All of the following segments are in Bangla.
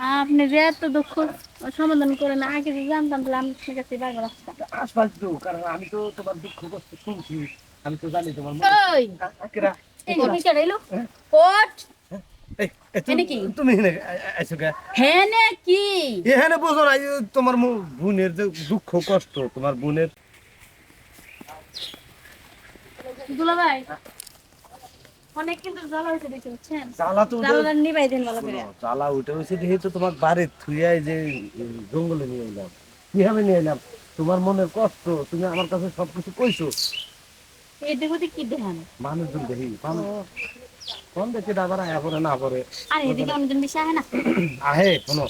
আপনি যে এত দুঃখ সমাধান করেন আগে যদি জানতাম তাহলে আমি আশপাশ তো কারণ আমি তো তোমার দুঃখ কষ্ট শুনছি আমি তো জানি তোমার ওই! এই হ্যাঁ? কোট! এখানে বোঝো না তোমার বোনের যে দুঃখ কষ্ট তোমার বোনের দুলা ভাই অনেক কিন্তু জ্বালা হয়েছে দেখতে বুঝছেন? জ্বালা তো উঠে- নিবাই দিন ভালো করে। জ্বালা উঠে হয়েছে যেহেতু তোমার বাড়ির থুইয়াই যে জঙ্গলে নিয়ে এলাম কীভাবে নিয়ে এলাম তোমার মনের কষ্ট তুমি আমার কাছে সবকিছু কইছো। এই দেখতে কি দেখান মানুষজন দেখি কোন দেখে আবার আয়া পরে না পরে আর এদিকে অনেকজন বেশি আহে না? আহে শোনো।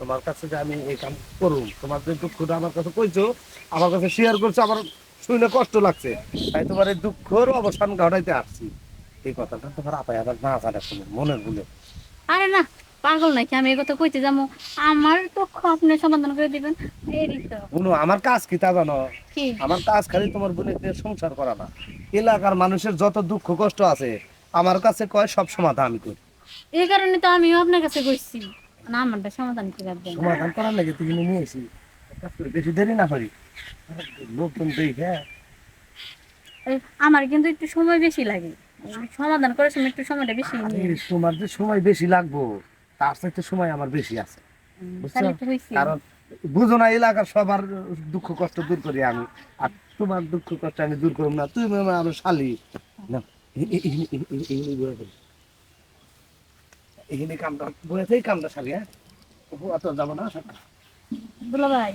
তোমার কাছে যে আমি এই কাম করুম তোমার যে দুঃখটা আমার কাছে কইছো আমার কাছে শেয়ার করছ আমার শুনে কষ্ট লাগছে। তাই তোমার এই দুঃখের অবসান ঘটাইতে আসছি। এই কথাটা তোমার আপায় আবার না জানে শুনে মনের ভুলে। আরে না পাগল নাকি? আমি এই কথা কইতে যাব। আমার দুঃখ আপনি সমাধান করে দিবেন। বুনো আমার কাজ কি তা জানো? কি? আমার কাজ খালি তোমার বোনের সংসার করা না। এলাকার মানুষের যত দুঃখ কষ্ট আছে আমার কাছে কয় সব সমাধান আমি করি। এই কারণে তো আমিও আপনার কাছে কইছি। না আমারটা সমাধান করে দেন। সমাধান করার লাগে তুমি নিয়ে এসি বেশি দেরি না করি। দেখে আমার কিন্তু একটু সময় বেশি লাগে সমাধান করার সময় একটু সময়টা বেশি তোমার যে সময় বেশি লাগবো তার চাইতে সময় আমার বেশি আছে কারণ বুঝো না এলাকার সবার দুঃখ কষ্ট দূর করি আমি আর তোমার দুঃখ কষ্ট আমি দূর করব না তুমি আমার শালি না। এখানে কামটা বয়েতেই কামটা শালি হ্যাঁ অত যাব না দুলা ভাই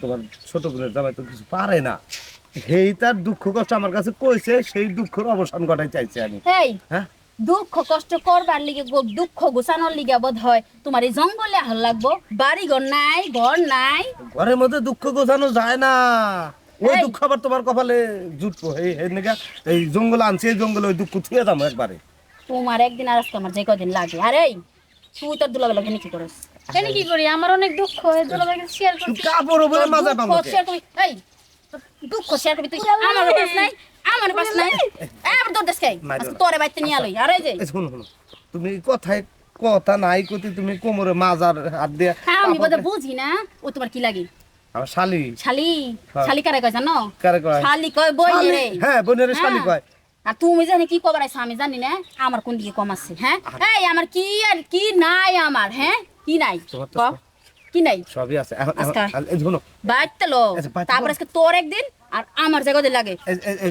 তোমার ছোট বোনের জামাই তো কিছু পারে না। সেই তার দুঃখ কষ্ট আমার কাছে কইছে সেই দুঃখের অবসান ঘটাই চাইছে আমি। হ্যাঁ? দুঃখ কষ্ট করবার লিগে দুঃখ গুছানোর লিগে বোধ হয় তোমার এই জঙ্গলে আহল লাগবো। বাড়ি ঘর নাই ঘর নাই। ঘরের মধ্যে দুঃখ গোছানো যায় না। ওই। দুঃখ আবার তোমার কপালে জুটবো। এই এই জঙ্গল আনছে এই জঙ্গলে ওই দুঃখ থুয়ে যাব একবারে। তোমার একদিন আর আমার যে কদিন লাগে। আরে তুই তোর দুলাবেলা কি করিস। কেন কি করি? আমার অনেক দুঃখ এই ভাইকে শেয়ার করছি। কাপড় উপরে মাজা করবি- এই, দুঃখ শেয়ার করবি তুই? আমার নাই আমার পাস নাই। এবার তোর দেশকে না। তোরে বাইতে নিয়ে আলোই। আরে যে শোনো শোনো। তুমি কথায় কথা নাই কতি তুমি কোমরে মাজার হাত দিয়ে হ্যাঁ আমি বুঝি না। ও তোমার কি লাগে? আমার শালি। শালি? হ্যাঁ। শালি কারে কয় জানো? কারে কয়? শালি কয় বই রে হ্যাঁ বোনের শালি হ্যাঁ। কয়। আর তুমি জানি কি কবার আইছো আমি জানি না। আমার কোন দিকে কম আছে হ্যাঁ? এই আমার কি আর কি নাই আমার হ্যাঁ? কি নাই? ক? কি নাই? সবই আছে। এখন। বাইতে লো। তারপর আজকে তোর একদিন আর আমার জায়গাতে লাগে। এই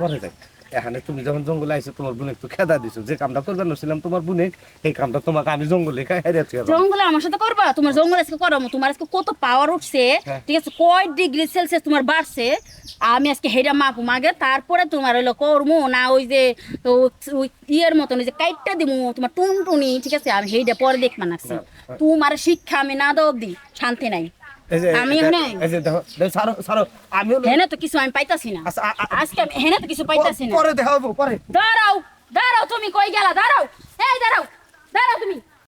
পরে যায় এখানে তুমি যখন জঙ্গলে আইছো তোমার বোনে একটু খেদা দিছো। যে কামটা করবে ছিলাম তোমার বোনে এই কামটা তোমাকে আমি জঙ্গলে হেরেছি জঙ্গলে আমার সাথে করবা? তোমার জঙ্গলে আজকে করো তোমার আজকে কত পাওয়ার উঠছে। হ্যাঁ। ঠিক আছে কয় ডিগ্রি সেলসিয়াস তোমার বাড়ছে? আমি আজকে হেডা মাপু মাগে তারপরে তোমার হইল করমু না ওই যে ওই ইয়ের মতন ওই যে কাইটটা দিমু তোমার টুনটুনি ঠিক আছে? আমি হেডা পরে দেখবা নাকছি হ্যাঁ। তোমার শিক্ষা আমি না দাও অব্দি শান্তি নাই। আমি হেনে তো কিছু আমি পাইতাছি না। আচ্ছা, আজকে হেনে তো কিছু পাইতাছি না। পরে দেখাবো পরে। দাঁড়াও দাঁড়াও তুমি কই গেলা? দাঁড়াও এই দাঁড়াও দাঁড়াও তুমি।